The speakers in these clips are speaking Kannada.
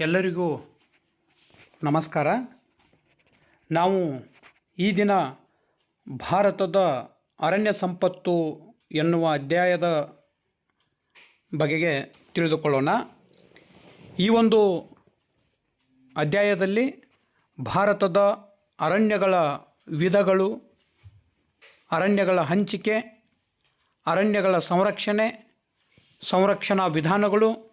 ಎಲ್ಲರಿಗೂ ನಮಸ್ಕಾರ. ನಾವು ಈ ದಿನ ಭಾರತದ ಅರಣ್ಯ ಸಂಪತ್ತು ಎನ್ನುವ ಅಧ್ಯಾಯದ ಬಗೆಗೆ ತಿಳಿದುಕೊಳ್ಳೋಣ. ಈ ಒಂದು ಅಧ್ಯಾಯದಲ್ಲಿ ಭಾರತದ ಅರಣ್ಯಗಳ ವಿಧಗಳು, ಅರಣ್ಯಗಳ ಹಂಚಿಕೆ, ಅರಣ್ಯಗಳ ಸಂರಕ್ಷಣೆ, ಸಂರಕ್ಷಣಾ ವಿಧಾನಗಳು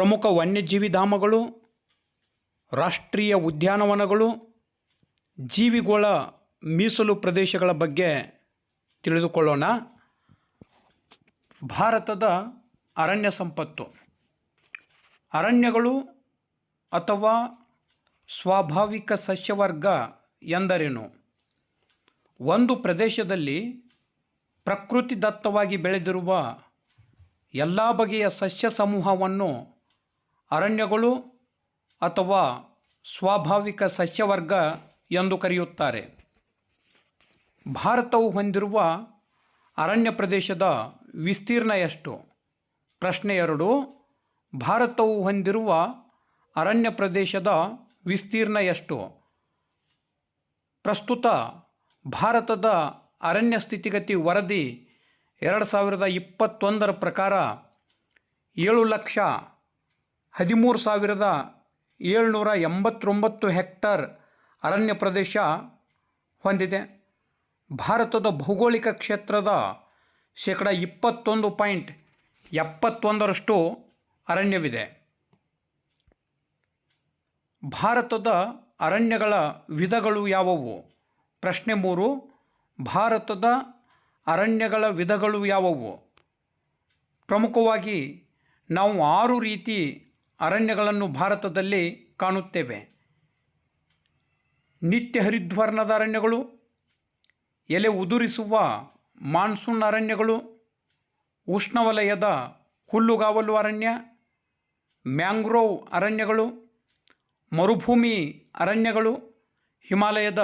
ಪ್ರಮುಖ ವನ್ಯಜೀವಿ ಧಾಮಗಳು ರಾಷ್ಟ್ರೀಯ ಉದ್ಯಾನವನಗಳು, ಜೀವಿಗಳ ಮೀಸಲು ಪ್ರದೇಶಗಳ ಬಗ್ಗೆ ತಿಳಿದುಕೊಳ್ಳೋಣ. ಭಾರತದ ಅರಣ್ಯ ಸಂಪತ್ತು. ಅರಣ್ಯಗಳು ಅಥವಾ ಸ್ವಾಭಾವಿಕ ಸಸ್ಯವರ್ಗ ಎಂದರೇನು? ಒಂದು ಪ್ರದೇಶದಲ್ಲಿ ಪ್ರಕೃತಿದತ್ತವಾಗಿ ಬೆಳೆದಿರುವ ಎಲ್ಲ ಬಗೆಯ ಸಸ್ಯ ಸಮೂಹವನ್ನು ಅರಣ್ಯಗಳು ಅಥವಾ ಸ್ವಾಭಾವಿಕ ಸಸ್ಯವರ್ಗ ಎಂದು ಕರೆಯುತ್ತಾರೆ. ಭಾರತವು ಹೊಂದಿರುವ ಅರಣ್ಯ ಪ್ರದೇಶದ ವಿಸ್ತೀರ್ಣ ಎಷ್ಟು? ಪ್ರಶ್ನೆ ಎರಡು. ಭಾರತವು ಹೊಂದಿರುವ ಅರಣ್ಯ ಪ್ರದೇಶದ ವಿಸ್ತೀರ್ಣ ಎಷ್ಟು? ಪ್ರಸ್ತುತ ಭಾರತದ ಅರಣ್ಯ ಸ್ಥಿತಿಗತಿ ವರದಿ ಎರಡು ಸಾವಿರದ ಇಪ್ಪತ್ತೊಂದರ ಪ್ರಕಾರ ಏಳು ಲಕ್ಷ ಹದಿಮೂರು ಸಾವಿರದ ಏಳ್ನೂರ ಎಂಬತ್ತೊಂಬತ್ತು ಹೆಕ್ಟರ್ ಅರಣ್ಯ ಪ್ರದೇಶ ಹೊಂದಿದೆ. ಭಾರತದ ಭೌಗೋಳಿಕ ಕ್ಷೇತ್ರದ ಶೇಕಡ ಇಪ್ಪತ್ತೊಂದು ಪಾಯಿಂಟ್ ಎಪ್ಪತ್ತೊಂದರಷ್ಟು ಅರಣ್ಯವಿದೆ. ಭಾರತದ ಅರಣ್ಯಗಳ ವಿಧಗಳು ಯಾವುವು? ಪ್ರಶ್ನೆ ಮೂರು, ಭಾರತದ ಅರಣ್ಯಗಳ ವಿಧಗಳು ಯಾವುವು? ಪ್ರಮುಖವಾಗಿ ನಾವು ಆರು ರೀತಿ ಅರಣ್ಯಗಳನ್ನು ಭಾರತದಲ್ಲಿ ಕಾಣುತ್ತೇವೆ. ನಿತ್ಯ ಹರಿದ್ವರ್ಣದ ಅರಣ್ಯಗಳು, ಎಲೆ ಉದುರಿಸುವ ಮಾನ್ಸೂನ್ ಅರಣ್ಯಗಳು, ಉಷ್ಣವಲಯದ ಹುಲ್ಲುಗಾವಲು ಅರಣ್ಯ, ಮ್ಯಾಂಗ್ರೋವ್ ಅರಣ್ಯಗಳು, ಮರುಭೂಮಿ ಅರಣ್ಯಗಳು, ಹಿಮಾಲಯದ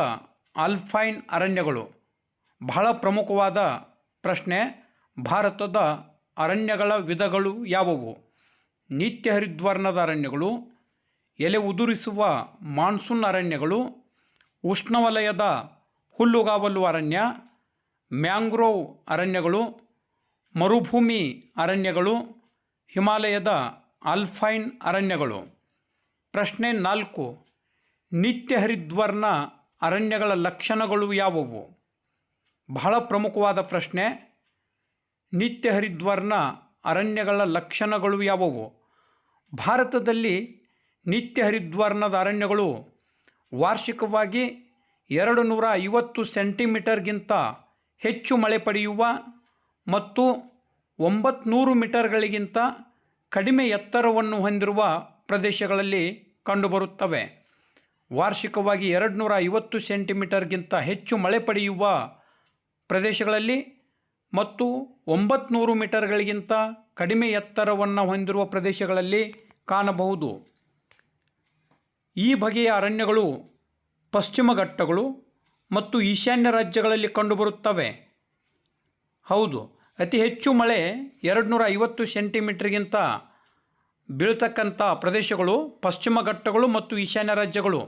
ಆಲ್ಫೈನ್ ಅರಣ್ಯಗಳು. ಬಹಳ ಪ್ರಮುಖವಾದ ಪ್ರಶ್ನೆ, ಭಾರತದ ಅರಣ್ಯಗಳ ವಿಧಗಳು ಯಾವುವು? ನಿತ್ಯ ಹರಿದ್ವರ್ಣದ ಅರಣ್ಯಗಳು, ಎಲೆ ಉದುರಿಸುವ ಮಾನ್ಸೂನ್ ಅರಣ್ಯಗಳು, ಉಷ್ಣವಲಯದ ಹುಲ್ಲುಗಾವಲು ಅರಣ್ಯ, ಮ್ಯಾಂಗ್ರೋವ್ ಅರಣ್ಯಗಳು, ಮರುಭೂಮಿ ಅರಣ್ಯಗಳು, ಹಿಮಾಲಯದ ಆಲ್ಫೈನ್ ಅರಣ್ಯಗಳು. ಪ್ರಶ್ನೆ ನಾಲ್ಕು. ನಿತ್ಯ ಹರಿದ್ವರ್ಣ ಅರಣ್ಯಗಳ ಲಕ್ಷಣಗಳು ಯಾವುವು? ಬಹಳ ಪ್ರಮುಖವಾದ ಪ್ರಶ್ನೆ. ನಿತ್ಯ ಹರಿದ್ವರ್ಣ ಅರಣ್ಯಗಳ ಲಕ್ಷಣಗಳು ಯಾವುವು? ಭಾರತದಲ್ಲಿ ನಿತ್ಯ ಹರಿದ್ವರ್ಣದ ಅರಣ್ಯಗಳು ವಾರ್ಷಿಕವಾಗಿ ಎರಡು ನೂರ ಐವತ್ತು ಸೆಂಟಿಮೀಟರ್ಗಿಂತ ಹೆಚ್ಚು ಮಳೆ ಪಡೆಯುವ ಮತ್ತು ಒಂಬತ್ನೂರು ಮೀಟರ್ಗಳಿಗಿಂತ ಕಡಿಮೆ ಎತ್ತರವನ್ನು ಹೊಂದಿರುವ ಪ್ರದೇಶಗಳಲ್ಲಿ ಕಂಡುಬರುತ್ತವೆ. ವಾರ್ಷಿಕವಾಗಿ ಎರಡು ನೂರ ಐವತ್ತು ಸೆಂಟಿಮೀಟರ್ಗಿಂತ ಹೆಚ್ಚು ಮಳೆ ಪಡೆಯುವ ಪ್ರದೇಶಗಳಲ್ಲಿ ಮತ್ತು ಒಂಬತ್ನೂರು ಮೀಟರ್ಗಳಿಗಿಂತ ಕಡಿಮೆ ಎತ್ತರವನ್ನು ಹೊಂದಿರುವ ಪ್ರದೇಶಗಳಲ್ಲಿ ಕಾಣಬಹುದು. ಈ ಬಗೆಯ ಅರಣ್ಯಗಳು ಪಶ್ಚಿಮ ಘಟ್ಟಗಳು ಮತ್ತು ಈಶಾನ್ಯ ರಾಜ್ಯಗಳಲ್ಲಿ ಕಂಡುಬರುತ್ತವೆ. ಹೌದು, ಅತಿ ಹೆಚ್ಚು ಮಳೆ ಎರಡು ನೂರ ಐವತ್ತು ಸೆಂಟಿಮೀಟ್ರಿಗಿಂತ ಬೀಳ್ತಕ್ಕಂಥ ಪ್ರದೇಶಗಳು ಪಶ್ಚಿಮ ಘಟ್ಟಗಳು ಮತ್ತು ಈಶಾನ್ಯ ರಾಜ್ಯಗಳು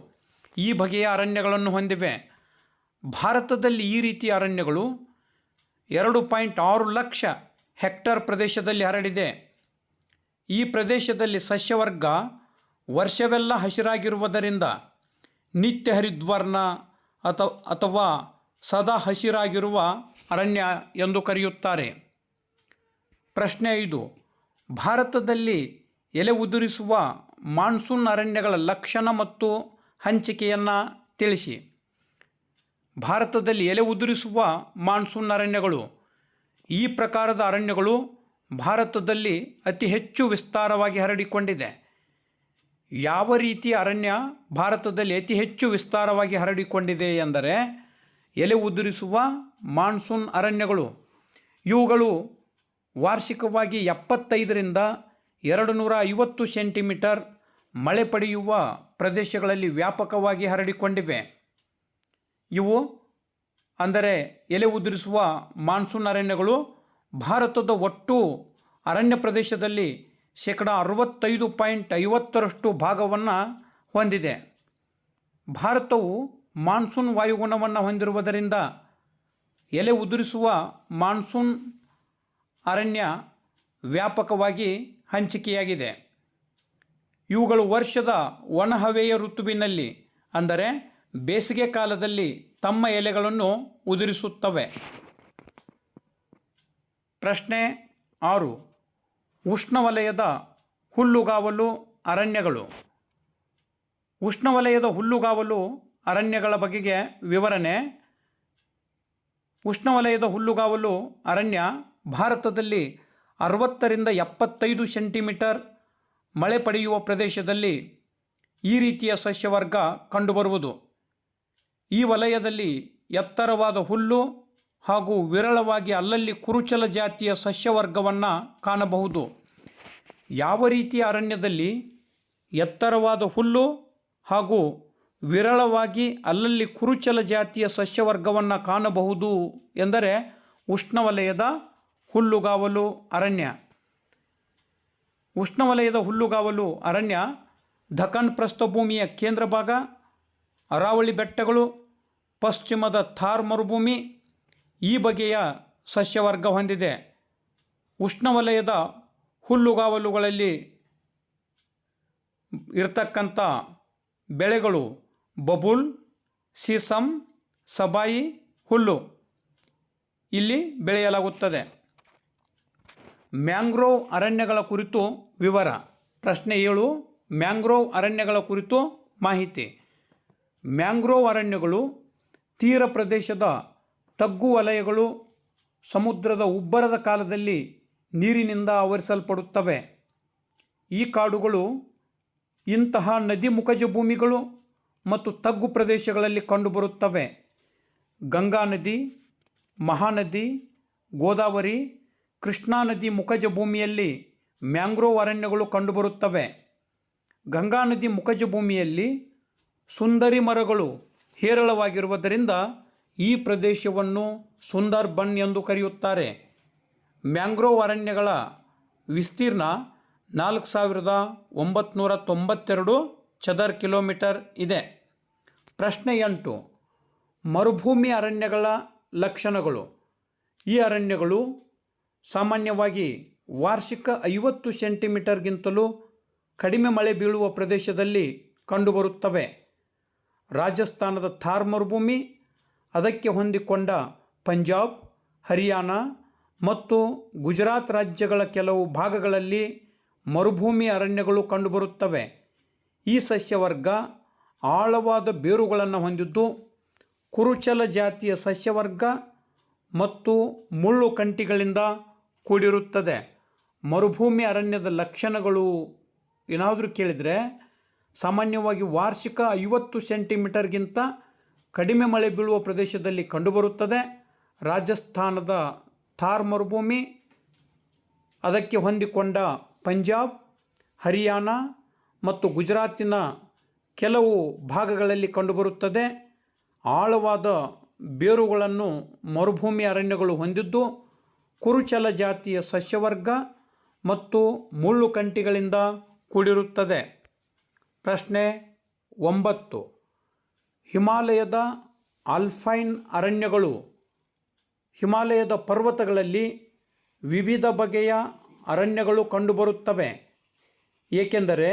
ಈ ಬಗೆಯ ಅರಣ್ಯಗಳನ್ನು ಹೊಂದಿವೆ. ಭಾರತದಲ್ಲಿ ಈ ರೀತಿಯ ಅರಣ್ಯಗಳು ಎರಡು ಪಾಯಿಂಟ್ ಆರು ಲಕ್ಷ ಹೆಕ್ಟರ್ ಪ್ರದೇಶದಲ್ಲಿ ಹರಡಿದೆ. ಈ ಪ್ರದೇಶದಲ್ಲಿ ಸಸ್ಯವರ್ಗ ವರ್ಷವೆಲ್ಲ ಹಸಿರಾಗಿರುವುದರಿಂದ ನಿತ್ಯ ಹರಿದ್ವರ್ಣ ಅಥ ಅಥವಾ ಸದಾ ಹಸಿರಾಗಿರುವ ಅರಣ್ಯ ಎಂದು ಕರೆಯುತ್ತಾರೆ. ಪ್ರಶ್ನೆ ಐದು, ಭಾರತದಲ್ಲಿ ಎಲೆ ಉದುರಿಸುವ ಮಾನ್ಸೂನ್ ಅರಣ್ಯಗಳ ಲಕ್ಷಣ ಮತ್ತು ಹಂಚಿಕೆಯನ್ನು ತಿಳಿಸಿ. ಭಾರತದಲ್ಲಿ ಎಲೆ ಉದುರಿಸುವ ಮಾನ್ಸೂನ್ ಅರಣ್ಯಗಳು. ಈ ಪ್ರಕಾರದ ಅರಣ್ಯಗಳು ಭಾರತದಲ್ಲಿ ಅತಿ ಹೆಚ್ಚು ವಿಸ್ತಾರವಾಗಿ ಹರಡಿಕೊಂಡಿದೆ. ಯಾವ ರೀತಿಯ ಅರಣ್ಯ ಭಾರತದಲ್ಲಿ ಅತಿ ಹೆಚ್ಚು ವಿಸ್ತಾರವಾಗಿ ಹರಡಿಕೊಂಡಿದೆ ಎಂದರೆ ಎಲೆ ಉದುರಿಸುವ ಮಾನ್ಸೂನ್ ಅರಣ್ಯಗಳು. ಇವುಗಳು ವಾರ್ಷಿಕವಾಗಿ ಎಪ್ಪತ್ತೈದರಿಂದ ಎರಡು ನೂರ ಐವತ್ತು ಸೆಂಟಿಮೀಟರ್ ಮಳೆ ಪಡೆಯುವ ಪ್ರದೇಶಗಳಲ್ಲಿ ವ್ಯಾಪಕವಾಗಿ ಹರಡಿಕೊಂಡಿವೆ. ಇವು ಅಂದರೆ ಎಲೆ ಉದುರಿಸುವ ಮಾನ್ಸೂನ್ ಅರಣ್ಯಗಳು ಭಾರತದ ಒಟ್ಟು ಅರಣ್ಯ ಪ್ರದೇಶದಲ್ಲಿ ಶೇಕಡ ಅರವತ್ತೈದು ಪಾಯಿಂಟ್ ಐವತ್ತರಷ್ಟು ಭಾಗವನ್ನು ಹೊಂದಿದೆ. ಭಾರತವು ಮಾನ್ಸೂನ್ ವಾಯುಗುಣವನ್ನು ಹೊಂದಿರುವುದರಿಂದ ಎಲೆ ಉದುರಿಸುವ ಮಾನ್ಸೂನ್ ಅರಣ್ಯ ವ್ಯಾಪಕವಾಗಿ ಹಂಚಿಕೆಯಾಗಿದೆ. ಇವುಗಳು ವರ್ಷದ ಒಣಹವೆಯ ಋತುವಿನಲ್ಲಿ ಅಂದರೆ ಬೇಸಿಗೆ ಕಾಲದಲ್ಲಿ ತಮ್ಮ ಎಲೆಗಳನ್ನು ಉದುರಿಸುತ್ತವೆ. ಪ್ರಶ್ನೆ ಆರು. ಉಷ್ಣವಲಯದ ಹುಲ್ಲುಗಾವಲು ಅರಣ್ಯಗಳು. ಉಷ್ಣವಲಯದ ಹುಲ್ಲುಗಾವಲು ಅರಣ್ಯಗಳ ಬಗೆಗೆ ವಿವರಣೆ. ಉಷ್ಣವಲಯದ ಹುಲ್ಲುಗಾವಲು ಅರಣ್ಯ ಭಾರತದಲ್ಲಿ ಅರವತ್ತರಿಂದ ಎಪ್ಪತ್ತೈದು ಸೆಂಟಿಮೀಟರ್ ಮಳೆ ಪಡೆಯುವ ಪ್ರದೇಶದಲ್ಲಿ ಈ ರೀತಿಯ ಸಸ್ಯವರ್ಗ ಕಂಡುಬರುವುದು. ಈ ವಲಯದಲ್ಲಿ ಎತ್ತರವಾದ ಹುಲ್ಲು ಹಾಗೂ ವಿರಳವಾಗಿ ಅಲ್ಲಲ್ಲಿ ಕುರುಚಲ ಜಾತಿಯ ಸಸ್ಯವರ್ಗವನ್ನು ಕಾಣಬಹುದು. ಯಾವ ರೀತಿಯ ಅರಣ್ಯದಲ್ಲಿ ಎತ್ತರವಾದ ಹುಲ್ಲು ಹಾಗೂ ವಿರಳವಾಗಿ ಅಲ್ಲಲ್ಲಿ ಕುರುಚಲ ಜಾತಿಯ ಸಸ್ಯವರ್ಗವನ್ನು ಕಾಣಬಹುದು ಎಂದರೆ ಉಷ್ಣವಲಯದ ಹುಲ್ಲುಗಾವಲು ಅರಣ್ಯ. ಉಷ್ಣವಲಯದ ಹುಲ್ಲುಗಾವಲು ಅರಣ್ಯ ದಖನ್ ಪ್ರಸ್ಥಭೂಮಿಯ ಕೇಂದ್ರ ಭಾಗ ಅರಾವಳಿ ಬೆಟ್ಟಗಳು, ಪಶ್ಚಿಮದ ಥಾರ್ ಮರುಭೂಮಿ ಈ ಬಗೆಯ ಸಸ್ಯವರ್ಗ ಹೊಂದಿದೆ. ಉಷ್ಣವಲಯದ ಹುಲ್ಲುಗಾವಲುಗಳಲ್ಲಿ ಇರತಕ್ಕಂಥ ಬೆಳೆಗಳು ಬಬುಲ್ ಸೀಸಮ್ ಸಬಾಯಿ, ಹುಲ್ಲು ಇಲ್ಲಿ ಬೆಳೆಯಲಾಗುತ್ತದೆ. ಮ್ಯಾಂಗ್ರೋವ್ ಅರಣ್ಯಗಳ ಕುರಿತು ವಿವರ. ಪ್ರಶ್ನೆ ಏಳು, ಮ್ಯಾಂಗ್ರೋವ್ ಅರಣ್ಯಗಳ ಕುರಿತು ಮಾಹಿತಿ. ಮ್ಯಾಂಗ್ರೋವ್ ಅರಣ್ಯಗಳು, ತೀರ ಪ್ರದೇಶದ ತಗ್ಗು ವಲಯಗಳು, ಸಮುದ್ರದ ಉಬ್ಬರದ ಕಾಲದಲ್ಲಿ ನೀರಿನಿಂದ ಆವರಿಸಲ್ಪಡುತ್ತವೆ. ಈ ಕಾಡುಗಳು ಇಂತಹ ನದಿ ಮುಖಜ ಭೂಮಿಗಳು ಮತ್ತು ತಗ್ಗು ಪ್ರದೇಶಗಳಲ್ಲಿ ಕಂಡುಬರುತ್ತವೆ. ಗಂಗಾ ನದಿ, ಮಹಾನದಿ, ಗೋದಾವರಿ, ಕೃಷ್ಣಾ ನದಿ ಮುಖಜ ಭೂಮಿಯಲ್ಲಿ ಮ್ಯಾಂಗ್ರೋವ್ ಅರಣ್ಯಗಳು ಕಂಡುಬರುತ್ತವೆ. ಗಂಗಾ ನದಿ ಮುಖಜ ಭೂಮಿಯಲ್ಲಿ ಸುಂದರಿ ಮರಗಳು ಹೇರಳವಾಗಿರುವುದರಿಂದ ಈ ಪ್ರದೇಶವನ್ನು ಸುಂದರ್ ಬನ್ ಎಂದು ಕರೆಯುತ್ತಾರೆ. ಮ್ಯಾಂಗ್ರೋವ್ ಅರಣ್ಯಗಳ ವಿಸ್ತೀರ್ಣ ನಾಲ್ಕು ಸಾವಿರದ ಒಂಬತ್ನೂರ ತೊಂಬತ್ತೆರಡು ಚದರ್ ಕಿಲೋಮೀಟರ್ ಇದೆ. ಪ್ರಶ್ನೆ ಎಂಟು, ಮರುಭೂಮಿ ಅರಣ್ಯಗಳ ಲಕ್ಷಣಗಳು. ಈ ಅರಣ್ಯಗಳು ಸಾಮಾನ್ಯವಾಗಿ ವಾರ್ಷಿಕ ಐವತ್ತು ಸೆಂಟಿಮೀಟರ್ಗಿಂತಲೂ ಕಡಿಮೆ ಮಳೆ ಬೀಳುವ ಪ್ರದೇಶದಲ್ಲಿ ಕಂಡುಬರುತ್ತವೆ. ರಾಜಸ್ಥಾನದ ಥಾರ್ ಮರುಭೂಮಿ, ಅದಕ್ಕೆ ಹೊಂದಿಕೊಂಡ ಪಂಜಾಬ್, ಹರಿಯಾಣ ಮತ್ತು ಗುಜರಾತ್ ರಾಜ್ಯಗಳ ಕೆಲವು ಭಾಗಗಳಲ್ಲಿ ಮರುಭೂಮಿ ಅರಣ್ಯಗಳು ಕಂಡುಬರುತ್ತವೆ. ಈ ಸಸ್ಯವರ್ಗ ಆಳವಾದ ಬೇರುಗಳನ್ನು ಹೊಂದಿದ್ದು, ಕುರುಚಲ ಜಾತಿಯ ಸಸ್ಯವರ್ಗ ಮತ್ತು ಮುಳ್ಳು ಕಂಟಿಗಳಿಂದ ಕೂಡಿರುತ್ತದೆ. ಮರುಭೂಮಿ ಅರಣ್ಯದ ಲಕ್ಷಣಗಳು ಏನಾದರೂ ಕೇಳಿದರೆ ಸಾಮಾನ್ಯವಾಗಿ ವಾರ್ಷಿಕ ಐವತ್ತು ಸೆಂಟಿಮೀಟರ್ಗಿಂತ ಕಡಿಮೆ ಮಳೆ ಬೀಳುವ ಪ್ರದೇಶದಲ್ಲಿ ಕಂಡುಬರುತ್ತದೆ. ರಾಜಸ್ಥಾನದ ಥಾರ್ ಮರುಭೂಮಿ, ಅದಕ್ಕೆ ಹೊಂದಿಕೊಂಡ ಪಂಜಾಬ್, ಹರಿಯಾಣ ಮತ್ತು ಗುಜರಾತಿನ ಕೆಲವು ಭಾಗಗಳಲ್ಲಿ ಕಂಡುಬರುತ್ತದೆ. ಆಳವಾದ ಬೇರುಗಳನ್ನು ಮರುಭೂಮಿ ಅರಣ್ಯಗಳು ಹೊಂದಿದ್ದು, ಕುರುಚಲ ಜಾತಿಯ ಸಸ್ಯವರ್ಗ ಮತ್ತು ಮುಳ್ಳುಕಂಟಿಗಳಿಂದ ಕೂಡಿರುತ್ತದೆ. ಪ್ರಶ್ನೆ ಒಂಬತ್ತು. ಹಿಮಾಲಯದ ಆಲ್ಫೈನ್ ಅರಣ್ಯಗಳು ಹಿಮಾಲಯದ ಪರ್ವತಗಳಲ್ಲಿ ವಿವಿಧ ಬಗೆಯ ಅರಣ್ಯಗಳು ಕಂಡುಬರುತ್ತವೆ. ಏಕೆಂದರೆ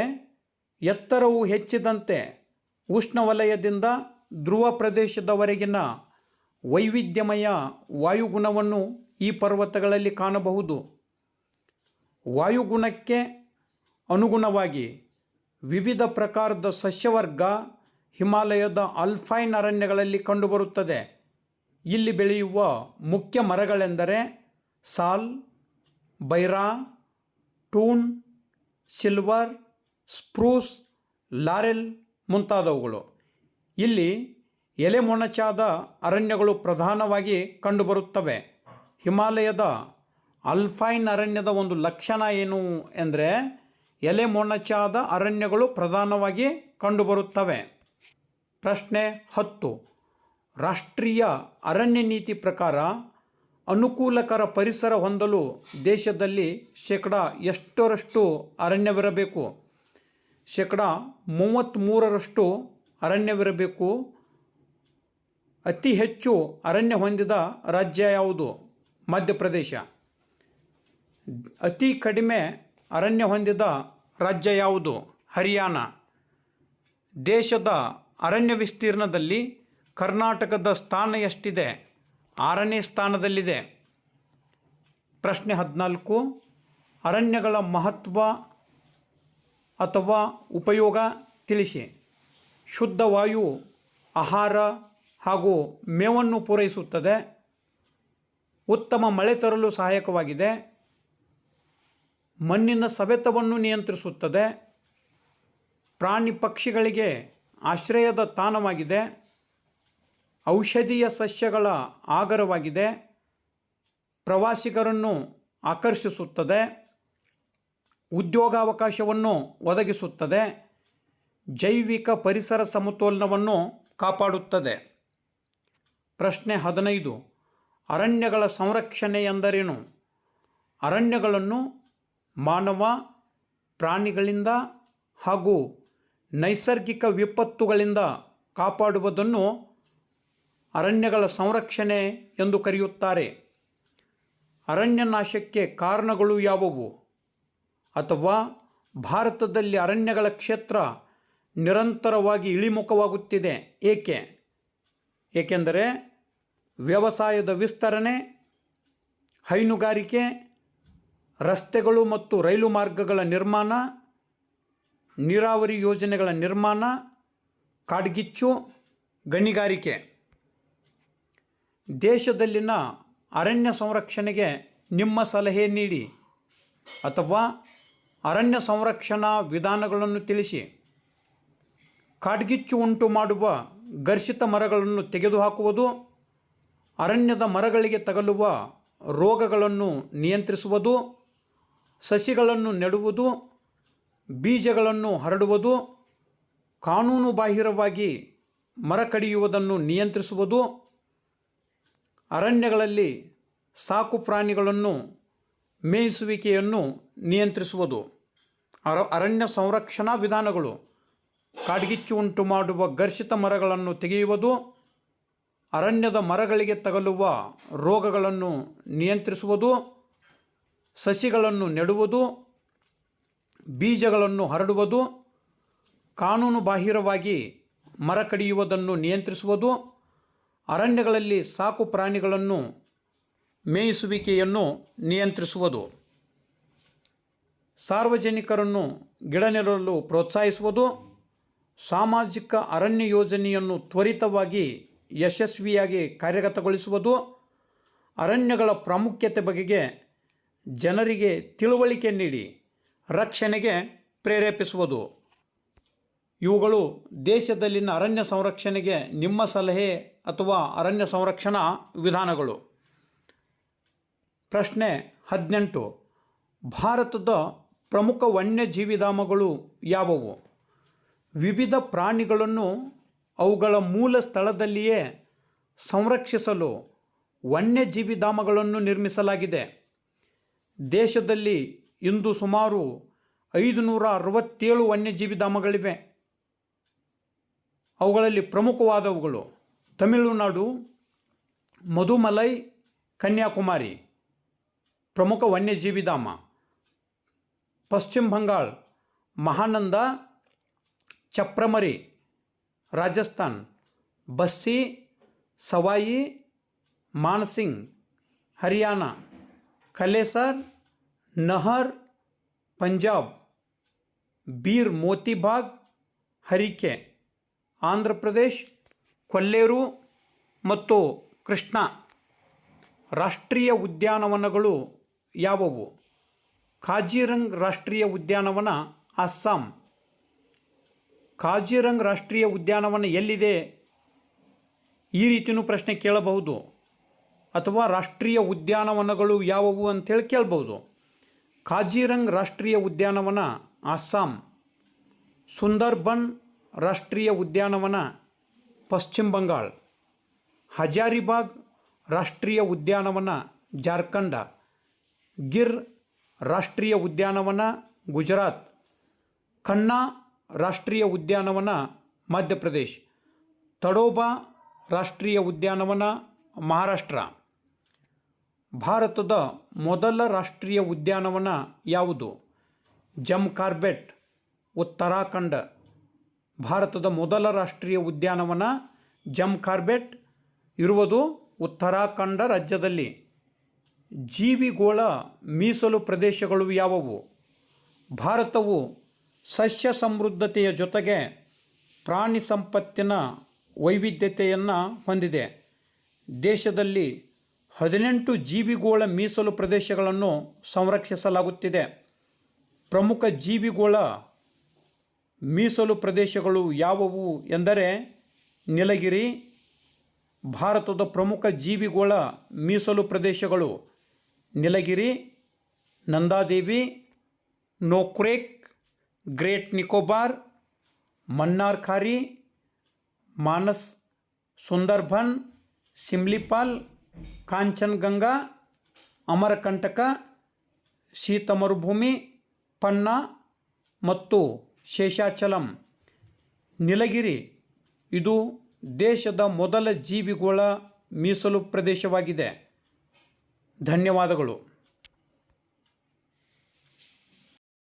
ಎತ್ತರವು ಹೆಚ್ಚಿದಂತೆ ಉಷ್ಣವಲಯದಿಂದ ಧ್ರುವ ಪ್ರದೇಶದವರೆಗಿನ ವೈವಿಧ್ಯಮಯ ವಾಯುಗುಣವನ್ನು ಈ ಪರ್ವತಗಳಲ್ಲಿ ಕಾಣಬಹುದು. ವಾಯುಗುಣಕ್ಕೆ ಅನುಗುಣವಾಗಿ ವಿವಿಧ ಪ್ರಕಾರದ ಸಸ್ಯವರ್ಗ ಹಿಮಾಲಯದ ಅಲ್ಫೈನ್ ಅರಣ್ಯಗಳಲ್ಲಿ ಕಂಡುಬರುತ್ತದೆ. ಇಲ್ಲಿ ಬೆಳೆಯುವ ಮುಖ್ಯ ಮರಗಳೆಂದರೆ ಸಾಲ್, ಬೈರಾ, ಟೂನ್, ಸಿಲ್ವರ್, ಸ್ಪ್ರೂಸ್, ಲಾರೆಲ್ ಮುಂತಾದವುಗಳು. ಇಲ್ಲಿ ಎಲೆ ಮೊಣಚಾದ ಅರಣ್ಯಗಳು ಪ್ರಧಾನವಾಗಿ ಕಂಡುಬರುತ್ತವೆ. ಹಿಮಾಲಯದ ಅಲ್ಫೈನ್ ಅರಣ್ಯದ ಒಂದು ಲಕ್ಷಣ ಏನು ಎಂದರೆ ಎಲೆ ಮೊಣಚಾದ ಅರಣ್ಯಗಳು ಪ್ರಧಾನವಾಗಿ ಕಂಡುಬರುತ್ತವೆ. ಪ್ರಶ್ನೆ ಹತ್ತು. ರಾಷ್ಟ್ರೀಯ ಅರಣ್ಯ ನೀತಿ ಪ್ರಕಾರ ಅನುಕೂಲಕರ ಪರಿಸರ ಹೊಂದಲು ದೇಶದಲ್ಲಿ ಶೇಕಡ ಎಷ್ಟರಷ್ಟು ಅರಣ್ಯವಿರಬೇಕು? ಶೇಕಡ ಮೂವತ್ತ್ಮೂರರಷ್ಟು ಅರಣ್ಯವಿರಬೇಕು. ಅತಿ ಹೆಚ್ಚು ಅರಣ್ಯ ಹೊಂದಿದ ರಾಜ್ಯ ಯಾವುದು? ಮಧ್ಯಪ್ರದೇಶ. ಅತಿ ಕಡಿಮೆ ಅರಣ್ಯ ಹೊಂದಿದ ರಾಜ್ಯ ಯಾವುದು? ಹರಿಯಾಣ. ದೇಶದ ಅರಣ್ಯ ವಿಸ್ತೀರ್ಣದಲ್ಲಿ ಕರ್ನಾಟಕದ ಸ್ಥಾನ ಎಷ್ಟಿದೆ? ಆರನೇ ಸ್ಥಾನದಲ್ಲಿದೆ. ಪ್ರಶ್ನೆ ಹದಿನಾಲ್ಕು. ಅರಣ್ಯಗಳ ಮಹತ್ವ ಅಥವಾ ಉಪಯೋಗ ತಿಳಿಸಿ. ಶುದ್ಧ ವಾಯು, ಆಹಾರ ಹಾಗೂ ಮೇವನ್ನು ಪೂರೈಸುತ್ತದೆ. ಉತ್ತಮ ಮಳೆ ತರಲು ಸಹಾಯಕವಾಗಿದೆ. ಮಣ್ಣಿನ ಸವೆತವನ್ನು ನಿಯಂತ್ರಿಸುತ್ತದೆ. ಪ್ರಾಣಿ ಪಕ್ಷಿಗಳಿಗೆ ಆಶ್ರಯದ ತಾಣವಾಗಿದೆ. ಔಷಧೀಯ ಸಸ್ಯಗಳ ಆಗರವಾಗಿದೆ. ಪ್ರವಾಸಿಗರನ್ನು ಆಕರ್ಷಿಸುತ್ತದೆ. ಉದ್ಯೋಗಾವಕಾಶವನ್ನು ಒದಗಿಸುತ್ತದೆ. ಜೈವಿಕ ಪರಿಸರ ಸಮತೋಲನವನ್ನು ಕಾಪಾಡುತ್ತದೆ. ಪ್ರಶ್ನೆ ಹದಿನೈದು. ಅರಣ್ಯಗಳ ಸಂರಕ್ಷಣೆ ಎಂದರೇನು? ಅರಣ್ಯಗಳನ್ನು ಮಾನವ ಪ್ರಾಣಿಗಳಿಂದ ಹಾಗೂ ನೈಸರ್ಗಿಕ ವಿಪತ್ತುಗಳಿಂದ ಕಾಪಾಡುವುದನ್ನು ಅರಣ್ಯಗಳ ಸಂರಕ್ಷಣೆ ಎಂದು ಕರೆಯುತ್ತಾರೆ. ಅರಣ್ಯ ನಾಶಕ್ಕೆ ಕಾರಣಗಳು ಯಾವುವು? ಅಥವಾ ಭಾರತದಲ್ಲಿ ಅರಣ್ಯಗಳ ಕ್ಷೇತ್ರ ನಿರಂತರವಾಗಿ ಇಳಿಮುಖವಾಗುತ್ತಿದೆ, ಏಕೆ? ಏಕೆಂದರೆ ವ್ಯವಸಾಯದ ವಿಸ್ತರಣೆ, ಹೈನುಗಾರಿಕೆ ರಸ್ತೆಗಳು ಮತ್ತು ರೈಲು ಮಾರ್ಗಗಳ ನಿರ್ಮಾಣ, ನೀರಾವರಿ ಯೋಜನೆಗಳ ನಿರ್ಮಾಣ, ಕಾಡ್ಗಿಚ್ಚು, ಗಣಿಗಾರಿಕೆ. ದೇಶದಲ್ಲಿನ ಅರಣ್ಯ ಸಂರಕ್ಷಣೆಗೆ ನಿಮ್ಮ ಸಲಹೆ ನೀಡಿ ಅಥವಾ ಅರಣ್ಯ ಸಂರಕ್ಷಣಾ ವಿಧಾನಗಳನ್ನು ತಿಳಿಸಿ. ಕಾಡ್ಗಿಚ್ಚು ಉಂಟು ಮಾಡುವ ಘರ್ಷಿತ ಮರಗಳನ್ನು ತೆಗೆದುಹಾಕುವುದು, ಅರಣ್ಯದ ಮರಗಳಿಗೆ ತಗಲುವ ರೋಗಗಳನ್ನು ನಿಯಂತ್ರಿಸುವುದು ಸಸಿಗಳನ್ನು ನೆಡುವುದು, ಬೀಜಗಳನ್ನು ಹರಡುವುದು, ಕಾನೂನು ಬಾಹಿರವಾಗಿ ಮರ ಕಡಿಯುವುದನ್ನು ನಿಯಂತ್ರಿಸುವುದು, ಅರಣ್ಯಗಳಲ್ಲಿ ಸಾಕು ಪ್ರಾಣಿಗಳನ್ನು ಮೇಯಿಸುವಿಕೆಯನ್ನು ನಿಯಂತ್ರಿಸುವುದು. ಅರ, ಅರಣ್ಯ ಸಂರಕ್ಷಣಾ ವಿಧಾನಗಳು. ಕಾಡ್ಗಿಚ್ಚು ಉಂಟು ಮಾಡುವ ಘರ್ಷಿತ ಮರಗಳನ್ನು ತೆಗೆಯುವುದು, ಅರಣ್ಯದ ಮರಗಳಿಗೆ ತಗಲುವ ರೋಗಗಳನ್ನು ನಿಯಂತ್ರಿಸುವುದು ಸಸಿಗಳನ್ನು ನೆಡುವುದು, ಬೀಜಗಳನ್ನು ಹರಡುವುದು, ಕಾನೂನು ಬಾಹಿರವಾಗಿ ಮರ ಕಡಿಯುವುದನ್ನು ನಿಯಂತ್ರಿಸುವುದು, ಅರಣ್ಯಗಳಲ್ಲಿ ಸಾಕು ಪ್ರಾಣಿಗಳನ್ನು ಮೇಯಿಸುವಿಕೆಯನ್ನು ನಿಯಂತ್ರಿಸುವುದು, ಸಾರ್ವಜನಿಕರನ್ನು ಗಿಡ ನೆಡಲು ಪ್ರೋತ್ಸಾಹಿಸುವುದು, ಸಾಮಾಜಿಕ ಅರಣ್ಯ ಯೋಜನೆಯನ್ನು ತ್ವರಿತವಾಗಿ ಯಶಸ್ವಿಯಾಗಿ ಕಾರ್ಯಗತಗೊಳಿಸುವುದು, ಅರಣ್ಯಗಳ ಪ್ರಾಮುಖ್ಯತೆ ಬಗೆಗೆ ಜನರಿಗೆ ತಿಳುವಳಿಕೆ ನೀಡಿ ರಕ್ಷಣೆಗೆ ಪ್ರೇರೇಪಿಸುವುದು. ಇವುಗಳು ದೇಶದಲ್ಲಿನ ಅರಣ್ಯ ಸಂರಕ್ಷಣೆಗೆ ನಿಮ್ಮ ಸಲಹೆ ಅಥವಾ ಅರಣ್ಯ ಸಂರಕ್ಷಣಾ ವಿಧಾನಗಳು. ಪ್ರಶ್ನೆ ಹದಿನೆಂಟು. ಭಾರತದ ಪ್ರಮುಖ ವನ್ಯಜೀವಿಧಾಮಗಳು ಯಾವುವು? ವಿವಿಧ ಪ್ರಾಣಿಗಳನ್ನು ಅವುಗಳ ಮೂಲ ಸ್ಥಳದಲ್ಲಿಯೇ ಸಂರಕ್ಷಿಸಲು ವನ್ಯಜೀವಿಧಾಮಗಳನ್ನು ನಿರ್ಮಿಸಲಾಗಿದೆ. ದೇಶದಲ್ಲಿ ಇಂದು ಸುಮಾರು ಐದು ನೂರ ಅರವತ್ತೇಳು ವನ್ಯಜೀವಿಧಾಮಗಳಿವೆ. ಅವುಗಳಲ್ಲಿ ಪ್ರಮುಖವಾದವುಗಳು ತಮಿಳುನಾಡು, ಮಧುಮಲೈ, ಕನ್ಯಾಕುಮಾರಿ, ಪ್ರಮುಖ ವನ್ಯಜೀವಿಧಾಮ, ಪಶ್ಚಿಮ ಬಂಗಾಳ, ಮಹಾನಂದ, ಚಪ್ರಮರಿ, ರಾಜಸ್ಥಾನ್, ಬಸ್ಸಿ, ಸವಾಯಿ, ಮಾನ್ಸಿಂಗ್, ಹರಿಯಾಣ. ಕಲೇಸರ್ ನಹರ್, ಪಂಜಾಬ್, ಬೀರ್ ಮೋತಿಬಾಗ್, ಹರಿಕೆ, ಆಂಧ್ರ ಪ್ರದೇಶ್, ಕೊಲ್ಲೇರು ಮತ್ತು ಕೃಷ್ಣ. ರಾಷ್ಟ್ರೀಯ ಉದ್ಯಾನವನಗಳು ಯಾವುವು? ಕಾಜಿರಂಗ್ ರಾಷ್ಟ್ರೀಯ ಉದ್ಯಾನವನ, ಅಸ್ಸಾಂ. ಕಾಜಿರಂಗ್ ರಾಷ್ಟ್ರೀಯ ಉದ್ಯಾನವನ ಎಲ್ಲಿದೆ? ಈ ರೀತಿಯೂ ಪ್ರಶ್ನೆ ಕೇಳಬಹುದು. ಅಥವಾ ರಾಷ್ಟ್ರೀಯ ಉದ್ಯಾನವನಗಳು ಯಾವುವು ಅಂತೇಳಿ ಕೇಳ್ಬೋದು. ಕಾಜಿರಂಗ್ ರಾಷ್ಟ್ರೀಯ ಉದ್ಯಾನವನ, ಅಸ್ಸಾಂ. ಸುಂದರ್ಬನ್ ರಾಷ್ಟ್ರೀಯ ಉದ್ಯಾನವನ, ಪಶ್ಚಿಮ ಬಂಗಾಳ. ಹಜಾರಿಬಾಗ್ ರಾಷ್ಟ್ರೀಯ ಉದ್ಯಾನವನ, ಜಾರ್ಖಂಡ. ಗಿರ್ ರಾಷ್ಟ್ರೀಯ ಉದ್ಯಾನವನ, ಗುಜರಾತ್. ಖನ್ನಾ ರಾಷ್ಟ್ರೀಯ ಉದ್ಯಾನವನ, ಮಧ್ಯಪ್ರದೇಶ. ತಡೋಬಾ ರಾಷ್ಟ್ರೀಯ ಉದ್ಯಾನವನ, ಮಹಾರಾಷ್ಟ್ರ. ಭಾರತದ ಮೊದಲ ರಾಷ್ಟ್ರೀಯ ಉದ್ಯಾನವನ ಯಾವುದು? Jim Corbett, Uttarakhand. ಭಾರತದ ಮೊದಲ ರಾಷ್ಟ್ರೀಯ ಉದ್ಯಾನವನ ಜಮ್ ಕಾರ್ಬೆಟ್ ಇರುವುದು ಉತ್ತರಾಖಂಡ ರಾಜ್ಯದಲ್ಲಿ. ಜೀವಿಗೋಳ ಮೀಸಲು ಪ್ರದೇಶಗಳು ಯಾವುವು? ಭಾರತವು ಸಸ್ಯ ಸಮೃದ್ಧತೆಯ ಜೊತೆಗೆ ಪ್ರಾಣಿ ಸಂಪತ್ತಿನ ವೈವಿಧ್ಯತೆಯನ್ನು ಹೊಂದಿದೆ. ದೇಶದಲ್ಲಿ ಹದಿನೆಂಟು ಜೀವಿಗೋಳ ಮೀಸಲು ಪ್ರದೇಶಗಳನ್ನು ಸಂರಕ್ಷಿಸಲಾಗುತ್ತಿದೆ. ಪ್ರಮುಖ ಜೀವಿಗೋಳ ಮೀಸಲು ಪ್ರದೇಶಗಳು ಯಾವುವು ಎಂದರೆ ನೀಲಗಿರಿ, ಭಾರತದ ಪ್ರಮುಖ ಜೀವಿಗೋಳ ಮೀಸಲು ಪ್ರದೇಶಗಳು ನೀಲಗಿರಿ, ನಂದಾದೇವಿ, ನೋಕ್ರೇಕ್, ಗ್ರೇಟ್ ನಿಕೋಬಾರ್ ಮನ್ನಾರ್ ಖಾರಿ ಮಾನಸ್ ಸುಂದರ್ಭನ್, ಸಿಮ್ಲಿಪಾಲ್ ಕಾಂಚನಗಂಗಾ, ಅಮರಕಂಟಕ ಶೀತ ಮರುಭೂಮಿ ಪನ್ನಾ ಮತ್ತು ಶೇಷಾಚಲಂ. ನೀಲಗಿರಿ, ಇದು ದೇಶದ ಮೊದಲ ಜೀವಿಗೋಳ ಮೀಸಲು ಪ್ರದೇಶವಾಗಿದೆ. ಧನ್ಯವಾದಗಳು.